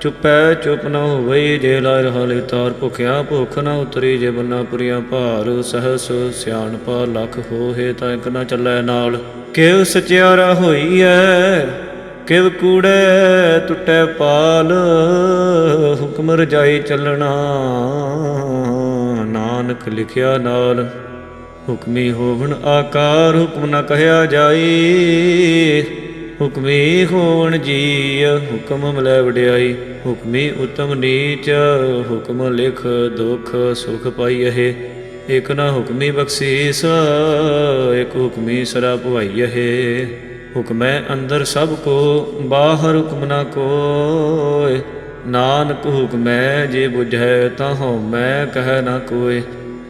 ਚੁਪੈ, ਚੁਪ ਨ ਹੋਵਈ, ਜੇ ਲਾਇ ਰਹਾਲੇ ਤਾਰ ਭੁਖਿਆ, ਭੁਖ ਨ ਉਤਰੀ, ਜੇ ਬੰਨਾ ਪੁਰੀਆਂ ਭਾਰ, ਸਹਸ ਸਿਆਣਪਾ ਲਖ ਹੋਏ ਤਾਂ ਇਕ ਨ ਚੱਲੈ ਨਾਲ। ਕਿਵ ਸਚਿਆਰਾ ਹੋਈਐ ਕਿਵ ਕੂੜੈ ਟੁੱਟੈ ਪਾਲ, ਹੁਕਮ ਰਜਾਈ ਚੱਲਣਾ, ਨਾਨਕ ਲਿਖਿਆ ਨਾਲ। ਹੁਕਮੀ ਹੋਵਣ ਆਕਾਰ, ਹੁਕਮ ਨ ਕਹਿਆ ਜਾਈ। ਹੁਕਮੀ ਹੋਣ ਜੀ ਹੁਕਮ ਮਿਲੈ ਵਡਿਆਈ। ਹੁਕਮੀ ਉਤਮ ਨੀਚ, ਹੁਕਮ ਲਿਖ ਦੁਖ ਸੁਖ ਪਾਈਐ ਇਕ ਨਾ ਹੁਕਮੀ ਬਖਸ਼ੀਸ, ਇਕ ਹੁਕਮੀ ਸਰਾ ਭਵਾਈਐ ਹੁਕਮੈ ਅੰਦਰ ਸਭ ਕੋ, ਬਾਹਰ ਹੁਕਮ ਨਾ ਕੋਏ। ਨਾਨਕ ਹੁਕਮੈ ਜੇ ਬੁਝੈ, ਤਾਂ ਹਉ ਮੈਂ ਕਹਿ ਨਾ ਕੋਇ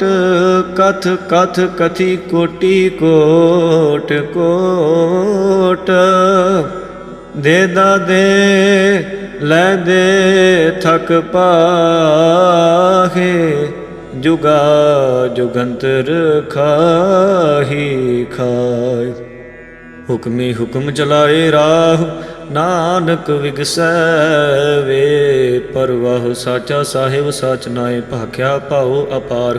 ਤੋਟ ਕਥ ਕਥ, ਕਥੀ, ਕੋਟੀ, ਕੋਟ ਕੋਟ। ਦੇ ਦਾ ਦੇ, ਲੈ ਦੇ, ਥਕ ਪਾਹੇ, ਜੁਗਾ ਜੁਗੰਤਰ ਖਾਹੀ ਖਾਏ ਹੁਕਮੀ ਹੁਕਮ ਚਲਾਏ ਰਾਹ, ਨਾਨਕ ਵਿਗਸੈ ਵੇ, ਪਰਵਾਹ ਸਾਚਾ ਸਾਹਿਬ, ਸਾਚ ਨਾਏ ਭਾਖਿਆ ਭਾਉ ਅਪਾਰ।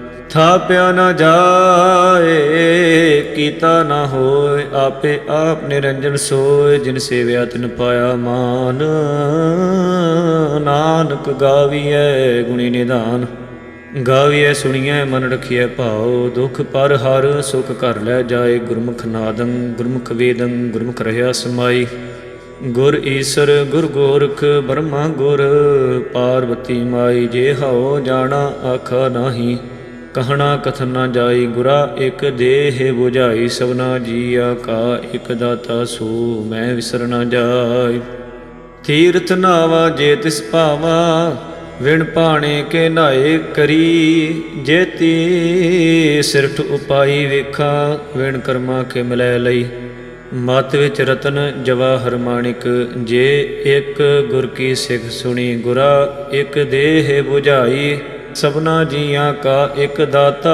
ਥਾਪਿਆ ਨਾ ਜਾਏ, ਕੀਤਾ ਨਾ ਹੋਏ, ਆਪੇ ਆਪ ਨਿਰੰਜਨ ਸੋਏ, ਜਿਨ ਸੇਵਿਆ ਤਿਨ ਪਾਇਆ ਮਾਨ। ਨਾਨਕ ਗਾਵੀਐ ਗੁਣੀ ਨਿਧਾਨ ਗਾਵੀਐ ਸੁਣੀਐ ਮਨ ਰਖੀਐ ਭਾਉ। ਦੁਖ ਪਰ ਹਰ ਸੁਖ ਘਰ ਲੈ ਜਾਏ, ਗੁਰਮੁਖ ਨਾਦੰ, ਗੁਰਮੁਖ ਵੇਦੰ, ਗੁਰਮੁਖ ਰਹਿਆ ਸਮਾਈ। ਗੁਰ ਈਸਰ, ਗੁਰ ਗੋਰਖ ਬਰਮਾ ਗੁਰ, ਪਾਰਵਤੀ ਮਾਈ, ਜੇ ਹਉ ਜਾਣਾ, ਆਖਾ ਨਾਹੀ। ਕਹਣਾ ਕਥਨ ਨਾ ਜਾਈ ਗੁਰਾ, ਇਕ ਦੇਹ 부ਝਾਈ ਸਭਨਾ ਜੀਆ ਕਾ, ਇਕ ਦਾਤਾ ਸੋ ਮੈਂ ਵਿਸਰ ਨਾ ਜਾਈ। ਤੀਰਥ ਨਾਵਾ ਜੇ ਤਿਸ ਭਾਵਾ, ਵਿਣ ਪਾਣੇ ਕੇ ਨਾਏ ਕਰੀ। ਜੇਤੀ ਸਿਰਠ ਉਪਾਈ ਵੇਖਾ, ਵਿਣ ਕਰਮਾ ਕੇ ਮਿਲੈ ਲਈ। ਮਤ ਵਿੱਚ ਰਤਨ ਜਵਾ ਮਾਣਿਕ, ਜੇ ਇੱਕ ਗੁਰ ਕੀ ਸਿੱਖ ਸੁਣੀ ਗੁਰਾ, ਇੱਕ ਦੇਹ 부ਝਾਈ ਸਭਨਾ ਜੀਆਂ ਕਾ ਇੱਕ ਦਾਤਾ,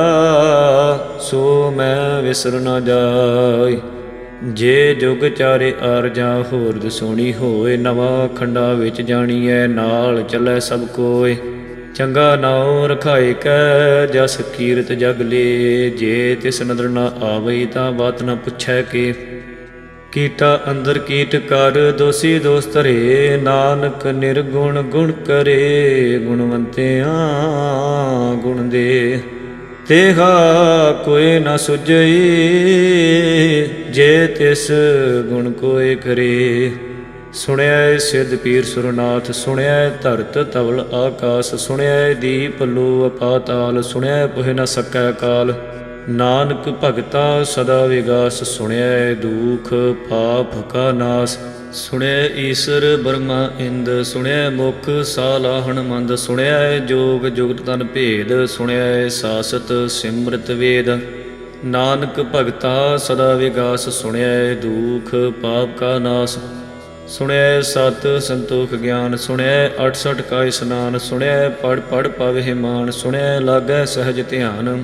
ਸੋ ਮੈਂ ਵਿਸਰ ਨਾ ਜਾਈ ਜੇ ਜੁਗ ਚਾਰੇ ਆਰਜਾ, ਹੋਰ ਦਸੋਣੀ ਹੋਏ, ਨਵਾਂ ਖੰਡਾ ਵਿੱਚ ਜਾਣੀਐ, ਨਾਲ ਚੱਲੈ ਸਭ ਕੋਏ। ਚੰਗਾ ਨਾਉ ਰਖਾਏ ਕੈ, ਜਸ ਕੀਰਤ ਜਗ ਲੇ, ਜੇ ਤਿਸ ਨਦਰ ਨਾ ਆਵਈ, ਤਾਂ ਬਾਤ ਨਾ ਪੁੱਛੈ ਕੇ। ਕੀਟਾ ਅੰਦਰ ਕੀਟ ਕਰ, ਦੋਸੀ ਦੋਸਤ ਰੇ ਨਾਨਕ ਨਿਰਗੁਣ ਗੁਣ ਕਰੇ, ਗੁਣਵੰਤਿਆਂ ਗੁਣ ਦੇ। ਤੇਹਾ ਕੋਈ ਨਾ ਸੁਝਈ, ਜੇ ਤਿਸ ਗੁਣ ਕੋਏ ਕਰੇ। ਸੁਣਿਆ ਸਿੱਧ ਪੀਰ ਸੁਰਨਾਥ ਸੁਣਿਆ ਧਰਤ ਤਵਲ ਆਕਾਸ ਸੁਣਿਆ ਦੀਪ ਲੋ ਅਪਾਤਾਲ ਸੁਣਿਆ ਪੁਹਿ ਨ ਸਕੈ ਕਾਲ। ਨਾਨਕ ਭਗਤਾ ਸਦਾ ਵਿਗਾਸ ਸੁਣਿਆ ਦੁਖ ਪਾਪ ਕਾ ਨਾਸ। ਸੁਣਿਆ ਈਸ਼ਰ ਬਰਮਾ ਇੰਦ ਸੁਣਿਆ ਮੁਖ ਸਾਲਾਹਣ ਮੰਦ ਸੁਣਿਆ ਜੋਗ ਜੁਗਤ ਤਨ ਭੇਦ ਸੁਣਿਆ ਸਾਸਤ ਸਿਮਰਤ ਵੇਦ। ਨਾਨਕ ਭਗਤਾ ਸਦਾ ਵਿਗਾਸ ਸੁਣਿਆ ਦੁਖ ਪਾਪ ਕਾ ਨਾਸ। ਸੁਣਿਆ ਸਤ ਸੰਤੋਖ ਗਿਆਨ ਸੁਣਿਆ 68 ਕਾ ਇਸਨਾਨ ਸੁਣਿਆ ਪੜ ਪੜ ਪਵਹਿ ਮਾਨ ਸੁਣਿਆ ਲਾਗੈ ਸਹਜ ਧਿਆਨ।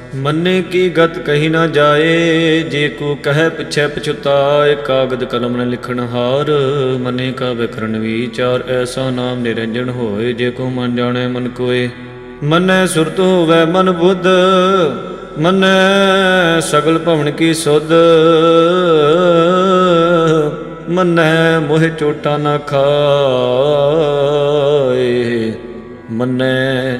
ਮੰਨੇ ਕੀ ਗਤ ਕਹੀ ਨਾ ਜਾਏ, ਜੇ ਕੋ ਕਹੈ ਪਿਛੈ ਪਛੁਤਾਏ, ਕਾਗਦ ਕਲਮ ਨ ਲਿਖਣ ਹਾਰ। ਮੰਨੇ ਕਾ ਵਿਖਰਨ ਵਿਚਾਰ, ਐਸਾ ਨਾਮ ਨਿਰੰਜਨ ਹੋਏ, ਜੇ ਕੋ ਮਨ ਜਾਣੈ ਮਨ ਕੋਏ। ਮੰਨੈ ਸੁਰਤ ਹੋਵੇ ਮਨ ਬੁੱਧ, ਮੰਨੈ ਸਗਲ ਭਵਨ ਕੀ ਸੁਧ। ਮੰਨੈ ਮੋਹਿ ਚੋਟਾ ਨਾ ਖਾਏ, ਮੰਨੈ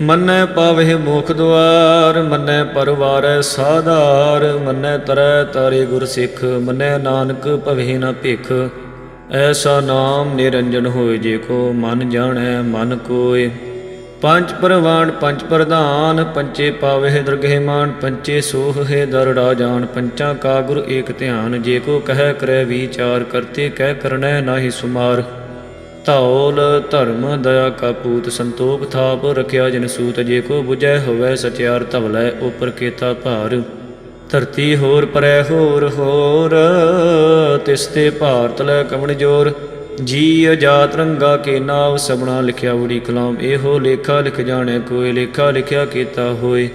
ਮੰਨੈ ਪਾਵਹਿ ਮੁਖ ਦੁਆਰ, ਮੰਨੈ ਪਰਵਾਰੈ ਸਾਧਾਰ, ਮੰਨੈ ਤਰੈ ਤਾਰੇ ਗੁਰ ਸਿੱਖ, ਮੰਨੈ ਨਾਨਕ ਭਵਹਿ ਨਾ ਭਿਖ। ਐਸਾ ਨਾਮ ਨਿਰੰਜਨ ਹੋਏ ਜੇ ਕੋ ਮਨ ਜਾਣੈ ਮਨ ਕੋਏ। ਪੰਜ ਪ੍ਰਵਾਨ, ਪੰਜ ਪ੍ਰਧਾਨ, ਪੰਚੇ ਪਾਵਹਿ ਦਰਗਹਿ ਮਾਨ, ਪੰਚੇ ਸੋਹ ਹੈ ਦਰ ਰਾਜਾਨ ਪੰਚਾਂ ਕਾ ਗੁਰ ਏਕ ਧਿਆਨ। ਜੇ ਕੋ ਕਹਿ ਕਰੈ ਵਿਚਾਰ, ਕਰਤੇ ਕਹਿ ਕਰਨੈ ਨਾਹੀ ਸੁਮਾਰ। ਧੌਲ, ਧਰਮ, ਦਇਆ ਕਾ ਪੂਤ, ਸੰਤੋਖ ਥਾਪ ਰਖਿਆ ਜਨ ਸੂਤ, ਜੇ ਕੋ 부ਜੈ ਹੋਵੈ ਸਚਿਆਰ ਧਵਲੈ ਉਪਰ ਕੇਤਾ ਭਾਰ। ਧਰਤੀ ਹੋਰ ਪਰੈ ਹੋਰ ਹੋਰ, ਤਿਸ ਤੇ ਭਾਰਤ ਲੈ ਕਮਣ ਜੋਰ। ਜੀ ਅਜਾਤ ਰੰਗਾ ਕੇ ਨਾਮ ਸਬਣਾ ਲਿਖਿਆ ਉੜੀ ਕਲਾਮ। ਇਹੋ ਲੇਖਾ ਲਿਖ ਜਾਣੇ ਕੋਈ ਲੇਖਾ ਲਿਖਿਆ ਕੀਤਾ ਹੋਏ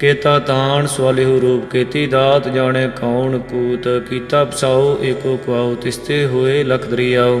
ਕੇਤਾ ਤਾਣ, ਸਵਾਲਿਹੁ ਰੂਪ ਕੇਤੀ ਦਾਤ, ਜਾਣੇ ਕੌਣ ਕੂਤ। ਕੀਤਾ ਪਸਾਉ ਏਕੋ ਕੁਆਉ ਤਿਸਤੇ ਹੋਏ ਲਖ ਦਰਿਆਉ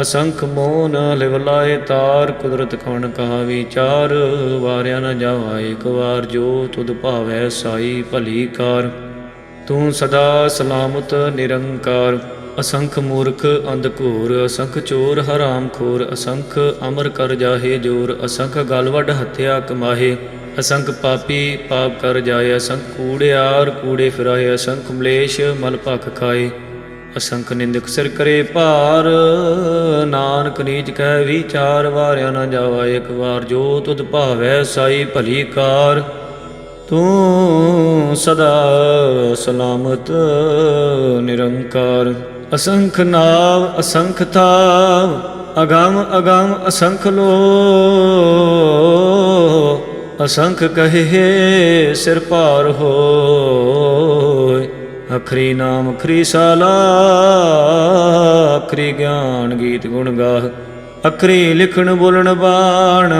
ਅਸੰਖ ਮੋਨ ਲਿਵਲਾਏ ਤਾਰ, ਕੁਦਰਤ ਕਵਣ ਕਹਾ ਵਿਚਾਰ ਵਾਰਿਆ ਨਾ ਜਾਵਾ ਏਕ ਵਾਰ, ਜੋ ਤੁਧ ਭਾਵੈ ਸਾਈ ਭਲੀ ਕਾਰ। ਤੂੰ ਸਦਾ ਸਲਾਮਤ, ਨਿਰੰਕਾਰ। ਅਸੰਖ ਮੂਰਖ, ਅੰਧ ਘੋਰ। ਅਸੰਖ ਚੋਰ, ਹਰਾਮ ਖੋਰ। ਅਸੰਖ ਅਮਰ ਕਰ ਜਾਹੇ ਜੋਰ। ਅਸੰਖ ਗਲ ਵੱਡ ਹੱਤਿਆ ਕਮਾਹੇ। ਅਸੰਖ ਪਾਪੀ ਪਾਪ ਕਰ ਜਾਏ। ਅਸੰਖ ਕੂੜਿਆਰ ਕੂੜੇ ਫਿਰਾਏ। ਅਸੰਖ ਮਲੇਸ਼ ਮਲ ਭਖ ਖਾਏ। ਅਸੰਖ ਨਿੰਦਕ ਸਿਰ ਕਰੇ ਭਾਰ, ਨਾਨਕ ਨੀਚ ਕਹਿ ਵਿਚਾਰ, ਵਾਰਿਆ ਨਾ ਜਾਵਾ ਇੱਕ ਵਾਰ, ਜੋ ਤੁਧ ਭਾਵੈ ਸਾਈ ਭਲੀ ਕਾਰ। ਤੂੰ ਸਦਾ ਸਲਾਮਤ, ਨਿਰੰਕਾਰ। ਅਸੰਖ ਨਾਵ, ਅਸੰਖ ਥਾਵ, ਅਗੰਮ ਅਗੰਮ, ਅਸੰਖ ਲੋ। ਅਸੰਖ ਕਹੇ ਸਿਰ ਭਾਰ ਹੋ। ਅਖਰੀ ਨਾਮ ਅਖਰੀ ਸਾਲਾ ਅਖਰੀ ਗਿਆਨ ਗੀਤ ਗੁਣ ਗਾਹ। ਅਖਰੀ ਲਿਖਣ ਬੋਲਣ ਬਾਣ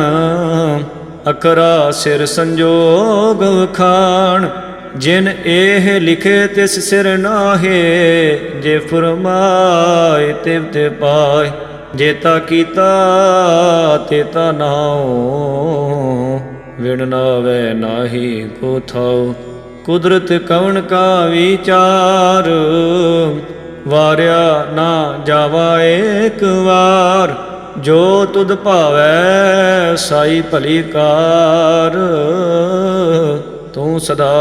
ਅਕਰਾ ਸਿਰ ਸੰਜੋਗ ਖਾਣ ਜਿਨ ਇਹ ਲਿਖੇ ਤਿਸ ਸਿਰ ਨਾਹੇ, ਜੇ ਫਰਮਾਏ ਤਿਵ ਤੇ ਪਾਏ। ਜੇਤਾ ਕੀਤਾ, ਤੇ ਤਾ ਨਾਉ, ਵਿਣ ਨਾਵੇ ਨਾਹੀ ਕੋ ਥਾਉ। ਕੁਦਰਤ ਕਵਣ ਕਾ ਵਿਚਾਰ? ਵਾਰਿਆ ਨਾ ਜਾਵਾ ਏਕ ਵਾਰ, ਜੋ ਤੁਧ ਭਾਵੈ ਸਾਈ ਭਲੀ ਕਾਰ। ਤੂੰ ਸਦਾ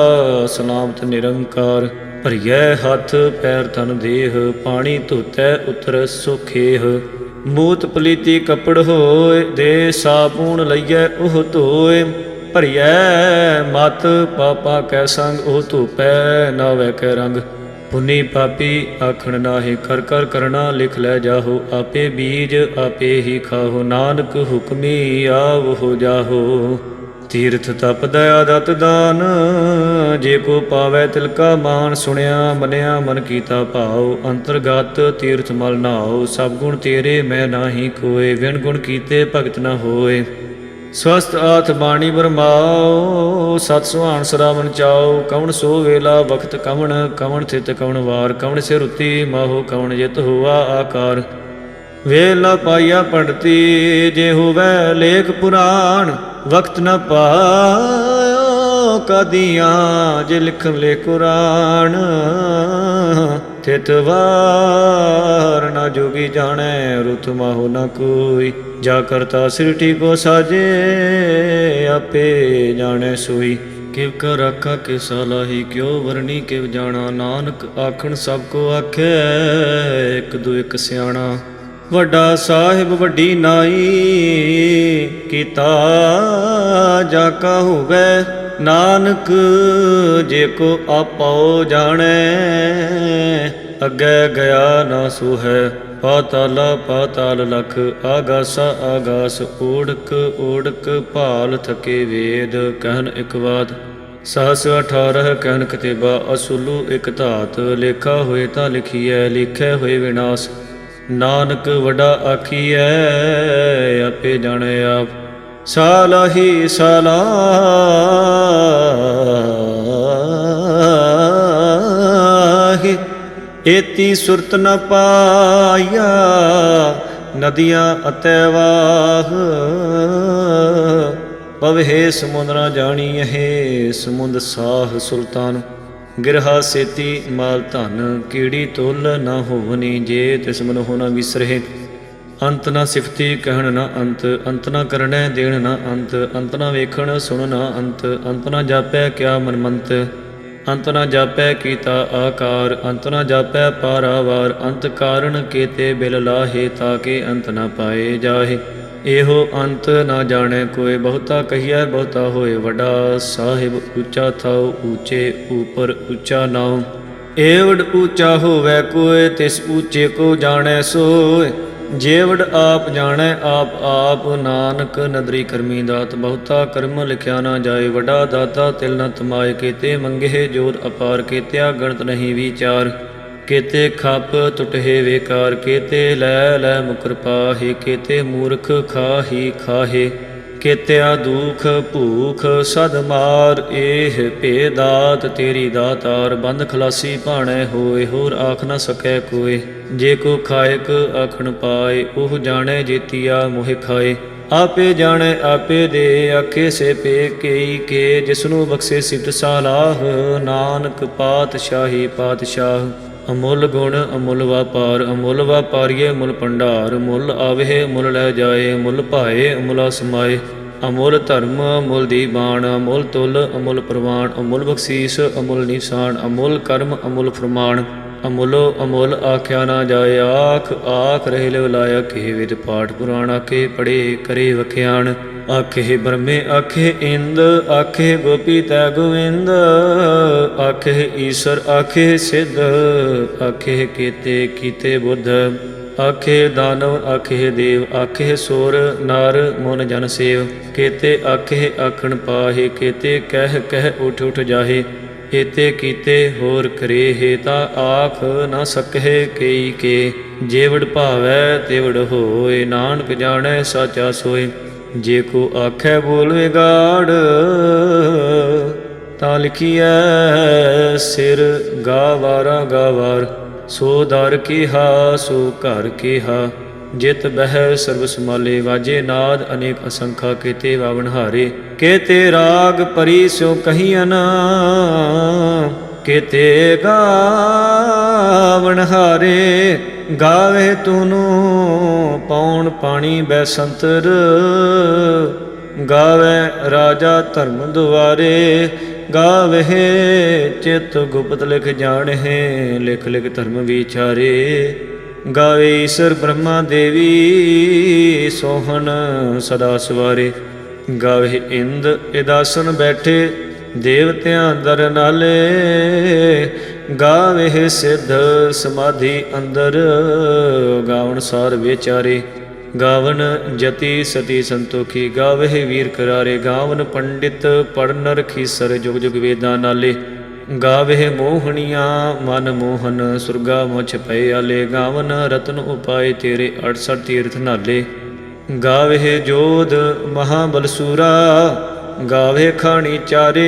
ਸਲਾਮਤ ਨਿਰੰਕਾਰ, ਭਰੀਐ ਹੱਥ ਪੈਰ ਤਨ ਦੇਹ, ਪਾਣੀ ਧੋਤੈ ਉਤਰ ਸੁਖੇਹ। ਮੂਤ ਪਲੀਤੀ ਕਪੜ ਹੋਏ ਦੇ ਸਾਬੂਣ ਲਈਐ ਉਹ ਧੋਏ। ਭਰੀਐ ਮਤ ਪਾਪਾ ਕੈ ਸੰਗ, ਉਹ ਧੂਪੈ ਨਾ ਵੈ ਕੈ ਰੰਗ। ਪੁਨੀ ਪਾਪੀ ਆਖਣ ਨਾਹੀ, ਕਰ ਕਰ ਕਰਣਾ ਲਿਖ ਲੈ ਜਾਹੋ। ਆਪੇ ਬੀਜ ਆਪੇ ਹੀ ਖਾਹੋ, ਨਾਨਕ ਹੁਕਮੀ ਆਵ ਹੋ ਜਾਹੋ। ਤੀਰਥ ਤਪ ਦਇਆ ਦਤ ਦਾਨ, ਜੇ ਕੋ ਪਾਵੈ ਤਿਲਕਾ ਮਾਨ। ਸੁਣਿਆ ਮੰਨਿਆ ਮਨ ਕੀਤਾ ਭਾਉ, ਅੰਤਰਗਤ ਤੀਰਥ ਮਲ ਨਾਉ। ਸਭ ਗੁਣ ਤੇਰੇ, ਮੈਂ ਨਾਹੀ ਕੋਏ। ਵਿਣ ਗੁਣ ਕੀਤੇ ਭਗਤ ਨਾ ਹੋਏ। ਸਵਸਤ ਆਥ ਬਾਣੀ ਬਰਮਾਓ, ਸਤ ਸੁਹਾਣ ਸਰਾਵਣ ਚਾਓ, ਕਵਣ ਸੋ ਵੇਲਾ ਵਖਤ ਕਵਣ ਕਵਣ ਥਿਤ ਕਵਣ ਵਾਰ, ਕਵਣ ਸਿਰ ਉਤੀ ਮਾਹੋ ਕਵਣ ਜਿਤ ਹੋਆ ਆਕਾਰ। ਵੇਲਾ ਪਾਇਆ ਪੜਤੀ ਜੇ ਹੋਵੇ ਲੇਖ ਪੁਰਾਣ ਵਕਤ ਨ ਪਾਇਓ ਕਦੀਆਂ, ਜੇ ਲਿਖਨ ਲੇ ਕੁਰਾਨ। ਤਿਤ ਵਾਰ ਨਾ ਜੋਗੀ ਜਾਣੈ, ਰੁਤ ਮਾਹੋ ਨ ਕੋਈ। ਜਾ ਕਰਤਾ ਸਿਰਟੀ ਕੋ ਸਾਜੇ, ਆਪੇ ਜਾਣੈ ਸੋਈ। ਕਿਵ ਕਰ ਆਖਾ ਕੇ ਸਲਾਹੀ ਕਿਉ ਵਰਣੀ ਕਿਵ ਜਾਣਾ। ਨਾਨਕ ਆਖਣ ਸਭ ਕੋ ਆਖੈ, ਇਕ ਦੋ ਇੱਕ ਸਿਆਣਾ। ਵੱਡਾ ਸਾਹਿਬ ਵੱਡੀ ਨਾਈ, ਕੀਤਾ ਜਾ ਕਾ ਹੋਵੇ। ਨਾਨਕ, ਜੇ ਕੋ ਆਪੋ ਜਾਣੈ, ਅੱਗੇ ਗਿਆ ਨਾ ਸੋ ਹੈ ਪਾਤਾਲਾ, ਪਾਤਾਲ ਲਖ, ਆਗਾਸਾ, ਆਗਾਸ, ਓੜਕ ਓੜਕ ਭਾਲ ਥਕੇ ਵੇਦ, ਕਹਿਨ ਇਕ ਬਾਤ ਸਹਸ 18 ਕਹਿਨ ਕਤੇਬਾ, ਅਸੁਲੂ ਇਕ ਧਾਤ। ਲੇਖਾ ਹੋਏ ਤਾਂ ਲਿਖੀਐ, ਲਿਖੈ ਹੋਏ ਵਿਨਾਸ਼। ਨਾਨਕ ਵੱਡਾ ਆਖੀਐ, ਆਪੇ ਜਾਣੇ ਆਪ। ਸਾਲਾਹੀ ਸਲਾਹੀ ਏਤੀ ਸੁਰਤ ਨ ਪਾਇਆ, ਨਦੀਆਂ ਅਤੈ ਵਾਹ। ਪਵਹਿ ਸਮੁੰਦ ਨ ਜਾਣੀਐ ਸਮੁੰਦ ਸਾਹ ਸੁਲਤਾਨ। ਗਿਰਹਾ ਸੇਤੀ ਮਾਲ ਧਨ, ਕੀੜੀ ਤੁਲ ਨਾ ਹੋਵਨੀ ਜੇ, ਤਿਸ ਮਨ ਹੋਣਾ ਵਿਸਰਹਿ ਅੰਤ ਨਾ ਸਿਫਤੀ ਕਹਿਣ ਨਾ ਅੰਤ ਅੰਤ ਨਾ ਕਰਣੈ ਦੇਣ ਨਾ ਅੰਤ ਅੰਤ ਨਾ ਵੇਖਣ ਸੁਣ ਨਾ ਅੰਤ ਅੰਤ ਨਾ ਜਾਪੈ ਕਿਆ ਮਨਮੰਤ। ਅੰਤ ਨਾ ਜਾਪੈ ਕੀਤਾ ਆਕਾਰ, ਅੰਤ ਨਾ ਜਾਪੈ ਪਾਰਾਵਾਰ, ਅੰਤ ਕਾਰਨ ਕੇਤੇ ਬਿਲ ਲਾਹੇ ਤਾਕੇ ਅੰਤ ਨਾ ਪਾਏ ਜਾਹੇ। ਇਹੋ ਅੰਤ ਨਾ ਜਾਣੈ ਕੋਈ ਬਹੁਤਾ ਕਹੀਐ, ਬਹੁਤਾ ਹੋਏ ਵੱਡਾ। ਸਾਹਿਬ ਉੱਚਾ ਥਾਉ, ਉੱਚੇ ਉਪਰ ਉੱਚਾ ਨਾਉ। ਏਵਡ ਉੱਚਾ ਹੋਵੇ ਕੋਏ ਤਿਸ ਉੱਚੇ ਕੋ ਜਾਣੈ ਸੋਏ ਜੇਵੜ ਆਪ ਜਾਣੈ, ਆਪ ਆਪ ਨਾਨਕ ਨਦਰੀ ਕਰਮੀ ਦਾਤ, ਬਹੁਤਾ ਕਰਮ ਲਿਖਿਆ ਨਾ ਜਾਏ, ਵਡਾ ਦਾਤਾ ਤਿਲ ਨ ਤਮਾਏ, ਕੀਤੇ ਮੰਗੇ ਜੋਤ ਅਪਾਰ, ਕੀਤਿਆ ਗਣਤ ਨਹੀਂ ਵਿਚਾਰ, ਕੀਤੇ ਖੱਪ ਟੁਟੇ ਵੇਕਾਰ, ਕੀਤੇ ਲੈ ਲੈ ਮੁਕਰ ਪਾਹੇ, ਕੀਤੇ ਮੂਰਖ ਖਾਹੀ ਖਾਹੇ। ਕੀਤਿਆ ਦੁਖ ਭੂਖ ਸਦ ਮਾਰ ਇਹ ਭੇਦਾਤ ਤੇਰੀ ਦਾਤਾਰ, ਬੰਦ ਖਲਾਸੀ ਭਾਣੇ ਹੋਏ, ਹੋਰ ਆਖ ਨਾ ਸਕੈ ਕੋਏ। ਜੇ ਕੋ ਖਾਇਕ ਆਖਣ ਪਾਏ, ਉਹ ਜਾਣੇ ਜੀਤੀਆ ਮੋਹਿ ਖਾਏ। ਆਪੇ ਜਾਣੇ, ਆਪੇ ਦੇ, ਆਖੇ ਸੇ ਪੇ ਕੇਈ ਕੇ, ਜਿਸਨੂੰ ਬਖਸ਼ੇ ਸਿਫਤ ਸਾਲਾਹ, ਨਾਨਕ ਪਾਤਸ਼ਾਹੀ ਪਾਤਸ਼ਾਹ। ਅਮੁੱਲ ਗੁਣ, ਅਮੁੱਲ ਵਪਾਰ, ਅਮੁੱਲ ਵਪਾਰੀਏ ਮੁੱਲ ਭੰਡਾਰ, ਮੁੱਲ ਆਵੇ ਮੁੱਲ ਲੈ ਜਾਏ, ਮੁੱਲ ਭਾਏ, ਅਮੁਲਾ ਸਮਾਏ। ਅਮੁੱਲ ਧਰਮ, ਅਮੁੱਲ ਦੀ ਬਾਣ ਅਮੁੱਲ ਤੁਲ, ਅਮੁੱਲ ਪ੍ਰਵਾਨ, ਅਮੁੱਲ ਬਖਸ਼ੀਸ, ਅਮੁੱਲ ਨਿਸ਼ਾਨ, ਅਮੁੱਲ ਕਰਮ, ਅਮੁੱਲ ਫਰਮਾਨ। ਅਮੁੱਲੋ, ਅਮੁੱਲ ਆਖਿਆ ਨਾ ਜਾਏ, ਆਖ ਆਖ ਰਹੇ ਲਿਵ ਲਾਇਆ ਕੇ ਵਿਦ ਪਾਠ ਪੁਰਾਣ ਆਖੇ ਪੜੇ ਕਰੇ ਵਖਿਆਣ। ਆਖੇ ਬ੍ਰਹਮੇ, ਆਖੇ ਇੰਦ, ਆਖੇ ਗੋਪੀ, ਤੈ ਗੋਵਿੰਦ। ਆਖੇ ਈਸ਼ਰ, ਆਖੇ ਸਿੱਧ। ਆਖੇ ਕੀਤੇ ਕੀਤੇ ਬੁੱਧ। ਆਖੇ ਦਾਨਵ, ਆਖੇ ਦੇਵ, ਆਖੇ ਸੋਰ, ਨਾਰ, ਮਨ ਜਨ ਸੇਵ। ਕੇਤੇ ਆਖੇ ਆਖਣ ਪਾਹੇ, ਕੀਤੇ ਕਹਿ ਕਹਿ ਉਠ ਉਠ ਜਾਹੇ। ਏਤੇ ਕੀਤੇ ਹੋਰ ਕਰੇ ਹੈ ਤਾਂ ਆਖ ਨਾ ਸਕਹਿ ਕਈ ਕੇ। ਜੇਵੜ ਭਾਵੈ ਤੇਵੜ ਹੋਏ, ਨਾਨਕ ਜਾਣੈ ਸਾਚਾ ਸੋਏ। ਜੇ ਕੋ ਆਖੈ ਬੋਲ ਗਾੜ, ਤਾਂ ਲਿਖੀਐ ਸਿਰ ਗਾਵਾਰਾ ਗਾਵਾਰ ਸੋ ਦਰ ਕੀਹਾ, ਸੋ ਘਰ ਕਿਹਾ। ਜਿਤ ਬਹਿ ਸਰਬ ਸਮਾਲੇ ਵਾਜੇ ਨਾਦ ਅਨੇਕ ਅਸੰਖਾ ਕੀਤੇ ਵਾਵਨ ਹਾਰੇ। ਕੇਤੇ ਰਾਗ ਪਰੀ ਸਿਓ ਕਹੀਨ ਕੇਤੇ ਗਾਵਨ ਹਾਰੇ। ਗਾਵੇ ਤੂਨੂੰ ਪੌਣ ਪਾਣੀ ਬੈਸੰਤਰ ਗਾਵੇ ਰਾਜਾ ਧਰਮ ਦੁਆਰੇ। ਗਾਵੇ, ਚਿਤ ਗੁਪਤ ਲਿਖ ਜਾਣਹਿ, ਲਿਖ ਲਿਖ ਧਰਮ ਵਿਚਾਰੇ। ਗਾਵੇ ਈਸ਼ਰ ਬ੍ਰਹਮਾ ਦੇਵੀ, ਸੋਹਣ ਸਦਾ ਸਵਾਰੇ। ਗਾਵੇ ਇੰਦ ਇਦਾਸਨ ਬੈਠੇ, ਦੇਵਤਿਆਂ ਦਰ ਨਾਲੇ। ਗਾਵੇ ਸਿੱਧ ਸਮਾਧੀ ਅੰਦਰ, ਗਾਵਣ ਸਾਰ ਵਿਚਾਰੇ। ਗਾਵਨ ਜਤੀ ਸਤੀ ਸੰਤੋਖੀ ਗਾਵੇ ਵੀਰ ਕਰਾਰੇ, ਗਾਵਨ ਪੰਡਿਤ ਪੜਨ ਰਖੀਸਰ ਜੁਗ ਜੁਗ ਵੇਦਾਂ ਨਾਲੇ। ਗਾਵੇ ਮੋਹਣੀਆਂ ਮਨ ਮੋਹਨ, ਸੁਰਗਾ ਮੁਛ ਪਏ ਆਲੇ, ਗਾਵਨ ਰਤਨ ਉਪਾਏ ਤੇਰੇ 68 ਤੀਰਥ ਨਾਲੇ। ਗਾਵੇ ਜੋਧ ਮਹਾਬਲਸੂਰਾ ਗਾਵੇ ਖਾਣੀ ਚਾਰੇ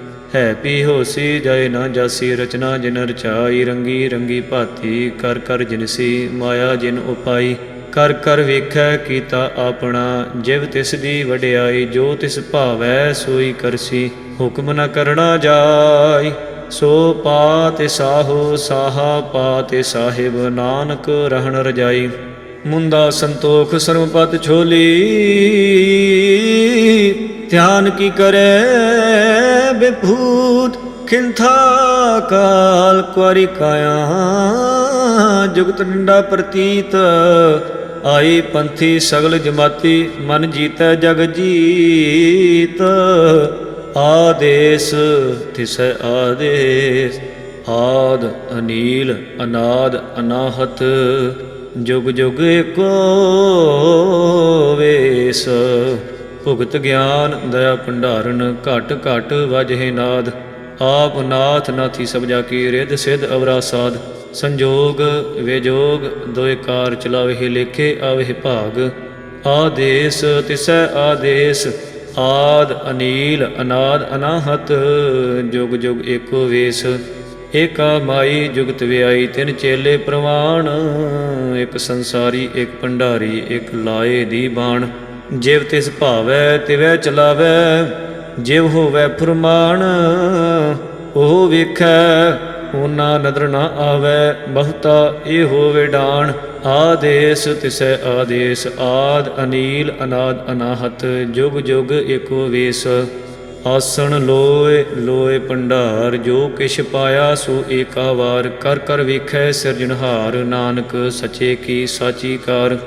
ਹੈ ਪੀ ਹੋਸੀ ਜੈ ਨਾ ਜਾਸੀ, ਰਚਨਾ ਜਿਨ ਰਚਾਈ, ਰੰਗੀ ਰੰਗੀ ਭਾਤੀ, ਕਰ ਕਰ ਜਿਨਸੀ ਮਾਇਆ ਜਿਨ ਉਪਾਈ। ਕਰ ਕਰ ਵੇਖੈ ਕੀਤਾ ਆਪਣਾ, ਜਿਵ ਤਿਸ ਦੀ ਵਡਿਆਈ, ਜੋ ਤਿਸ ਭਾਵੈ ਸੋਈ ਕਰਸੀ। ਹੁਕਮ ਨ ਕਰਣਾ ਜਾਈ, ਸੋ ਪਾਤੇ ਸਾਹੋ, ਸਾਹਾ ਪਾਤੇ ਸਾਹਿਬ ਨਾਨਕ ਰਹਿਣ ਰਜਾਈ। ਮੁੰਦਾ ਸੰਤੋਖ ਸਰਮਪਤ ਛੋਲੀ, ਧਿਆਨ ਕੀ ਕਰੇ? ਬਿਭੂਤ ਖਿੰਥਾ ਕਾਲ ਕੁਾਰੀ ਕਾਇਆ। ਜੁਗਤ ਡੰਡਾ ਪ੍ਰਤੀਤ ਆਈ ਪੰਥੀ ਸਗਲ ਜਮਾਤੀ ਮਨ ਜੀਤੈ ਜਗ ਜੀਤ। ਆਦੇਸ ਤਿਸੈ ਆਦੇਸ, ਆਦ ਅਨੀਲ ਅਨਾਦ ਅਨਾਹਤ। ਜੁਗ ਜੁਗ ਏਕੋ ਵੇਸ। ਭੁਗਤ ਗਿਆਨ, ਦਇਆ ਭੰਡਾਰਨ, ਘਟ ਘਟ ਵਜਹਿ ਨਾਦ। ਆਪ ਨਾਥ ਨਾਥੀ ਸਭ ਜਾ ਕੀ ਰਿੱਧ ਸਿਧ ਅਵਰਾ ਸਾਧ। ਸੰਜੋਗ ਵਿਜੋਗ ਦੋਇ ਕਾਰ ਚਲਾਵੇ ਲੇਖੇ, ਆਵੇ ਭਾਗ। ਆਦੇਸ ਤਿਸੈ ਆਦੇਸ, ਆਦ ਅਨੀਲ, ਅਨਾਦ ਅਨਾਹਤ, ਜੁਗ ਜੁਗ ਏਕੋ ਵੇਸ। ਏਕਾ ਮਾਈ ਜੁਗਤ ਵਿਆਈ, ਤਿਨ ਚੇਲੇ ਪ੍ਰਵਾਣ। ਇੱਕ ਸੰਸਾਰੀ, ਇੱਕ ਭੰਡਾਰੀ, ਇੱਕ ਲਾਏ ਦੀ ਬਾਣ। ਜਿਵ ਤਿਸ ਭਾਵੈ, ਤਿਵੈ ਚਲਾਵੈ, ਜਿਵ ਹੋਵੈ ਫਰਮਾਨ, ਉਹ ਵੇਖੈ, ਉਹਨਾਂ ਨਦਰ ਨਾ ਆਵੈ, ਬਹੁਤਾ ਇਹ ਹੋਵੇ ਡਾਣ, ਆਦੇਸ ਤਿਸੈ ਆਦੇਸ, ਆਦ ਅਨੀਲ, ਅਨਾਦ ਅਨਾਹਤ, ਜੁਗ ਜੁਗ ਏਕੋ ਵੇਸ। ਆਸਣ ਲੋਏ ਲੋਏ ਭੰਡਾਰ, ਜੋ ਕਿਛ ਪਾਇਆ ਸੋ ਏਕਾ ਵਾਰ, ਕਰ ਕਰ ਵੇਖੈ ਸਿਰਜਣਹਾਰ, ਨਾਨਕ ਸਚੇ ਕੀ ਸਾਚੀ ਕਾਰ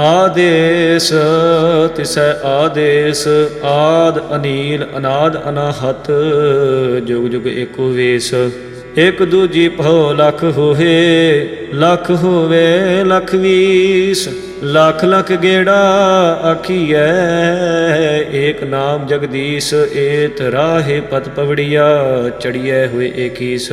ਆਦੇਸ, ਤਿਸੈ ਆਦੇਸ, ਆਦ ਅਨੀਲ, ਅਨਾਦ ਅਨਾਹਤ, ਜੁਗ ਜੁਗ ਏਕੋ ਵੇਸ। ਇਕ ਦੂਜੀ ਭਉ ਲਖ ਹੋਏ ਲਖ ਹੋਵੇ ਲਖ ਵੀਸ। ਲਖ ਲਖ ਗੇੜਾ ਆਖੀਐ, ਏਕ ਨਾਮ ਜਗਦੀਸ਼, ਏਤ ਰਾਹੇ ਪਤ ਪਵੜੀਆ, ਚੜੀਐ ਹੋਏ ਏਕੀਸ।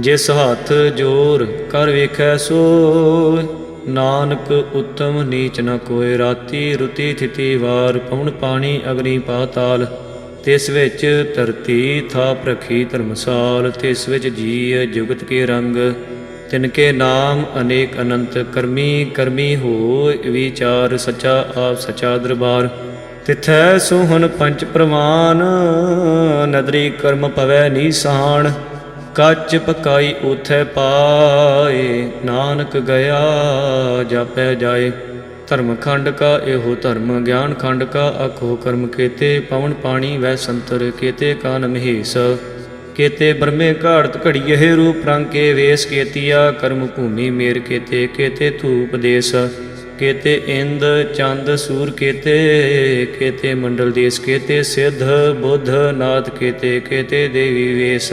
ਜਿਸ ਹੱਥ ਜੋਰ ਕਰ ਵੇਖੈ ਸੋ ਨਾਨਕ ਉਤਮ ਨੀਚ ਨ ਕੋਇ, ਰਾਤੀ ਰੁਤੀ ਥਿਤੀ ਵਾਰ ਪਉਣ ਪਾਣੀ ਅਗਨੀ ਪਾਤਾਲ ਤਿਸ ਵਿੱਚ ਧਰਤੀ ਥਾਪ ਰਖੀ ਧਰਮਸਾਲ, ਤਿਸ ਵਿੱਚ ਜੀ ਜੁਗਤ ਕੇ ਰੰਗ। ਤਿਨ ਕੇ ਨਾਮ ਅਨੇਕ ਅਨੰਤ, ਕਰਮੀ ਕਰਮੀ ਹੋ ਵਿਚਾਰ ਸਚਾ ਆਪ ਸਚਾ ਦਰਬਾਰ। ਤਿਥੈ ਸੋਹਣ ਪੰਚ ਪ੍ਰਮਾਨ, ਨਦਰੀ ਕਰਮ ਪਵੈ ਨੀਸਾਨ ਕੱਚ ਪਕਾਈ ਉਥੈ ਪਾਏ, ਨਾਨਕ ਗਿਆ ਜਾਪੈ ਜਾਏ। ਧਰਮ ਖੰਡ ਕਾ ਇਹੋ ਧਰਮ, ਗਿਆਨ ਖੰਡ ਕਾ ਅਖੋ ਕਰਮ ਕੇਤੇ, ਪਵਨ ਪਾਣੀ ਵੈ ਸੰਤਰ ਕੇਤੇ ਕਾਨ ਮਹੇਸ਼। ਕੇਤੇ ਬਰਮੇ ਘਾੜਤ ਘੜੀਏ ਰੂਪ ਰੰਗ ਕੇ ਵੇਸ ਕੇਤੀਆ, ਕਰਮ ਭੂਮੀ ਮੇਰ ਕੇਤੇ ਕੇਤੇ ਧੂਪ ਦੇਸ। ਕੇਤੇ ਇੰਦ, ਚੰਦ, ਸੂਰ ਕੇਤੇ ਕੇਤੇ ਮੰਡਲ ਦੇਸ, ਕੇਤੇ ਸਿੱਧ, ਬੁੱਧ, ਨਾਥ ਕੇਤੇ ਕੇਤੇ ਦੇਵੀ ਵੇਸ।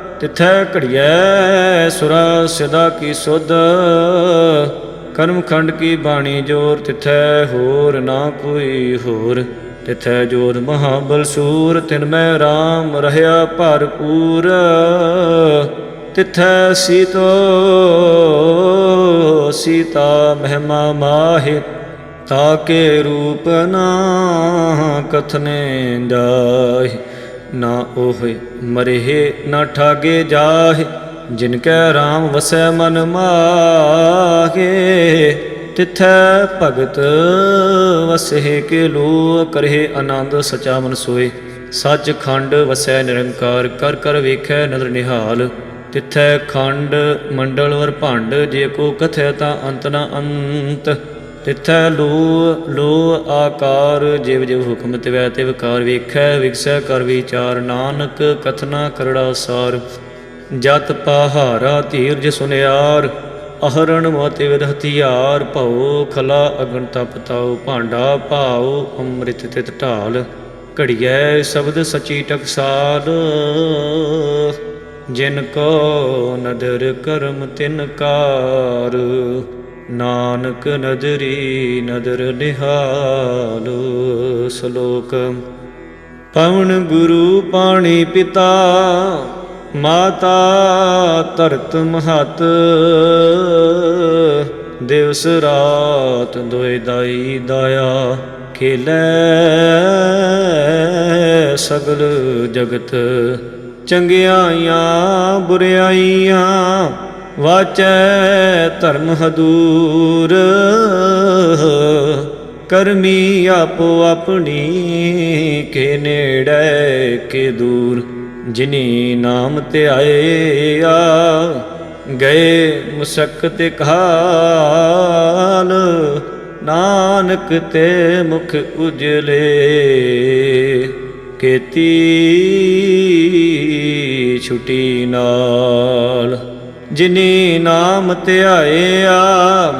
ਤਿਥੈ ਘੜੀਐ ਸੁਰਾ ਸਦਾ ਕੀ ਸੁਧ। ਕਰਮਖੰਡ ਕੀ ਬਾਣੀ ਜੋਰ, ਤਿਥੈ ਹੋਰ ਨਾ ਕੋਈ ਹੋਰ। ਤਿਥੈ ਜੋਰ ਮਹਾਬਲ ਸੂਰ, ਤਿਨ ਮੈਂ RAM ਰਹਿਆ ਭਰਪੂਰ। ਤਿਥੈ ਸੀਤੋ, ਸੀਤਾ ਮਹਿਮਾ ਮਾਹਿ, ਤਾਕੇ ਰੂਪ ਨਾ ਕਥਨੇ ਜਾਹੀ। ਨਾ ਉਹ, ਮਰਹਿ ਨਾ ਠਾਗੇ ਜਾਹੇ, ਜਿਨ ਕੈ RAM ਵਸੈ ਮਨ ਮਾਗੇ ਤਿਥੈ ਭਗਤ ਵਸਹਿ ਕੇ ਲੋ ਕਰਹਿ, ਆਨੰਦ ਸਚਾ ਮਨ ਸੋਏ ਸੱਚ ਖੰਡ ਵਸੈ ਨਿਰੰਕਾਰ, ਕਰ ਕਰ ਵੇਖੈ ਨਦਰ ਨਿਹਾਲ। ਤਿਥੈ ਖੰਡ ਮੰਡਲ ਵਰ ਭੰਡ, ਜੇ ਕੋ ਕਥੈ ਤਾਂ ਅੰਤ ਨਾ ਅੰਤ। ਤਿਥੈ ਲੋ ਲੋ ਆਕਾਰ, ਜਿਵ ਜਿਵ ਹੁਕਮ ਤਿਵੈ ਤੇ ਵਿਕਾਰ ਵੇਖੈ, ਵਿਗਸੈ ਕਰ ਵਿਚਾਰ, ਨਾਨਕ ਕਥਨਾ ਕਰੜਾ ਸਾਰ। ਜਤ ਪਹਾਰਾ ਧੀਰਜ ਸੁਨਿਆਰ, ਅਹਰਣ ਮੋਤੇ ਵਿਦ ਹਥਿਆਰ, ਭਉ ਖਲਾ ਅਗਨ ਤਪ ਤਾਉ, ਭਾਂਡਾ ਭਾਉ ਅੰਮ੍ਰਿਤ ਤਿਤ ਢਾਲ। ਘੜੀਐ ਸ਼ਬਦ ਸਚੀ ਟਕਸਾਲ ਜਿਨ ਕੋ ਨਦਰ ਕਰਮ ਤਿਨ ਕਾਰ। ਨਾਨਕ ਨਜ਼ਰੀ ਨਦਰ ਨਿਹਾਲ ਸ਼ਲੋਕ। ਪਵਨ ਗੁਰੂ ਪਾਣੀ ਪਿਤਾ, ਮਾਤਾ ਧਰਤ ਮਹਤ। ਦਿਵਸ ਰਾਤ ਦੋਇ ਦਾਈ ਦਾਇਆ ਖੇਲੇ ਸਗਲ ਜਗਤ। ਚੰਗਿਆਈਆਂ, ਬੁਰਿਆਈਆਂ ਵਾਚੈ ਧਰਮ ਹਦੂਰ, ਕਰਮੀ ਆਪੋ ਆਪਣੀ ਕੇ ਨੇੜੇ ਕੇ ਦੂਰ। ਜਿਨੀ ਨਾਮ ਤੇ ਆਏ ਆ ਗਏ ਮੁਸਕਤ ਕਾਲ ਨਾਨਕ ਤੇ ਮੁਖ ਉਜਲੇ। ਕੀਤੀ ਛੁਟੀ ਨਾਲ। ਜਿਨੀ ਨਾਮ ਧਿਆਏ ਆ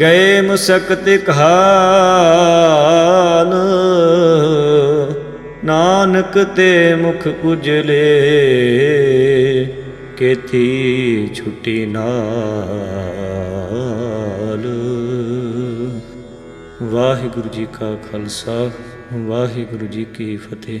ਗਏ ਮੁਸਕਤ ਕਾਲ ਨਾਨਕ ਤੇ ਮੁਖ ਉਜਲੇ ਕੇਤੀ ਛੁਟੀ ਨਾਲ। ਵਾਹਿਗੁਰੂ ਜੀ ਕਾ ਖਾਲਸਾ, ਵਾਹਿਗੁਰੂ ਜੀ ਕੀ ਫਤਿਹ।